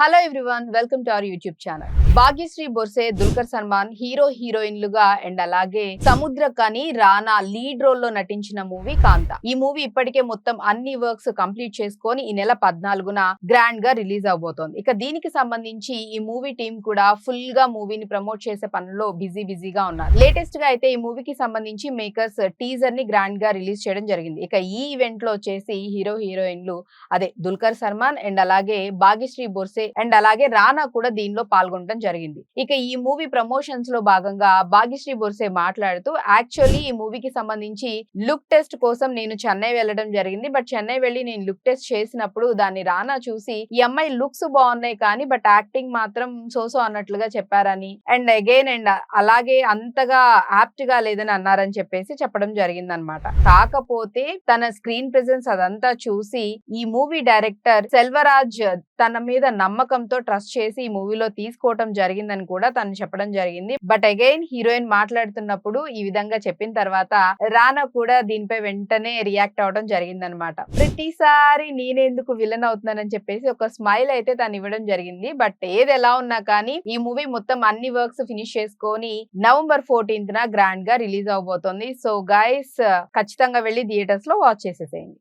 Hello everyone, welcome to our YouTube channel. Bhagyashri Borse Dulquer Salmaan hero హీరోయిన్లుగా and అలాగే సముద్ర కని రానా lead రోల్లో నటించిన మూవీ కాంత. ఈ మూవీ ఇప్పటికే మొత్తం అన్ని వర్క్స్ కంప్లీట్ చేసుకొని ఈ నెల పద్నాలుగున గ్రాండ్గా రిలీజ్ అవబోతోంది. ఇక దీనికి సంబంధించి ఈ మూవీ టీం కూడా ఫుల్గా మూవీని ప్రమోట్ చేసే పనుల్లో బిజీ బిజీగా ఉన్నారు. లేటెస్ట్గా అయితే ఈ మూవీకి సంబంధించి మేకర్స్ టీజర్ని గ్రాండ్గా రిలీజ్ చేయడం జరిగింది. ఇక ఈ ఈవెంట్లో వచ్చేసి హీరో హీరోయిన్లు అదే దుల్కర్ సల్మాన్ అండ్ అలాగే భాగ్యశ్రీ బొర్సే అండ్ అలాగే రానా కూడా దీనిలో పాల్గొనడం జరిగింది. ఇక ఈ మూవీ ప్రమోషన్స్లో భాగంగా భాగ్యశ్రీ బొర్సే మాట్లాడుతూ యాక్చువల్లీ ఈ మూవీకి సంబంధించి లుక్ టెస్ట్ కోసం నేను చెన్నై వెళ్ళడం జరిగింది. బట్ చెన్నై వెళ్ళి నేను లుక్ టెస్ట్ చేసినప్పుడు దాన్ని రానా చూసి ఈ అమ్మాయి లుక్స్ బాగున్నాయి కానీ బట్ యాక్టింగ్ మాత్రం సోసో అన్నట్లుగా చెప్పారని. అండ్ అగైన్ అండ్ అలాగే అంతగా యాప్ట్గా లేదని అన్నారని చెప్పేసి చెప్పడం జరిగింది అనమాట కాకపోతే తన స్క్రీన్ ప్రెసెన్స్ అదంతా చూసి ఈ మూవీ డైరెక్టర్ సెల్వరాజ్ తన మీద నమ్మకంతో ట్రస్ట్ చేసి ఈ మూవీలో తీసుకోవటం జరిగిందని కూడా తను చెప్పడం జరిగింది. బట్ అగైన్ హీరోయిన్ మాట్లాడుతున్నప్పుడు ఈ విధంగా చెప్పిన తర్వాత రానా కూడా దీనిపై వెంటనే రియాక్ట్ అవడం జరిగిందనమాట ప్రతిసారి నేనెందుకు విలన్ అవుతున్నానని చెప్పేసి ఒక స్మైల్ అయితే తను ఇవ్వడం జరిగింది. బట్ ఏది ఎలా ఉన్నా కానీ ఈ మూవీ మొత్తం అన్ని వర్క్స్ ఫినిష్ చేసుకొని నవంబర్ ఫోర్టీన్త్ న గ్రాండ్గా రిలీజ్ అవబోతోంది. సో గైస్ ఖచ్చితంగా వెళ్ళి థియేటర్స్లో వాచ్ చేసేసేయండి.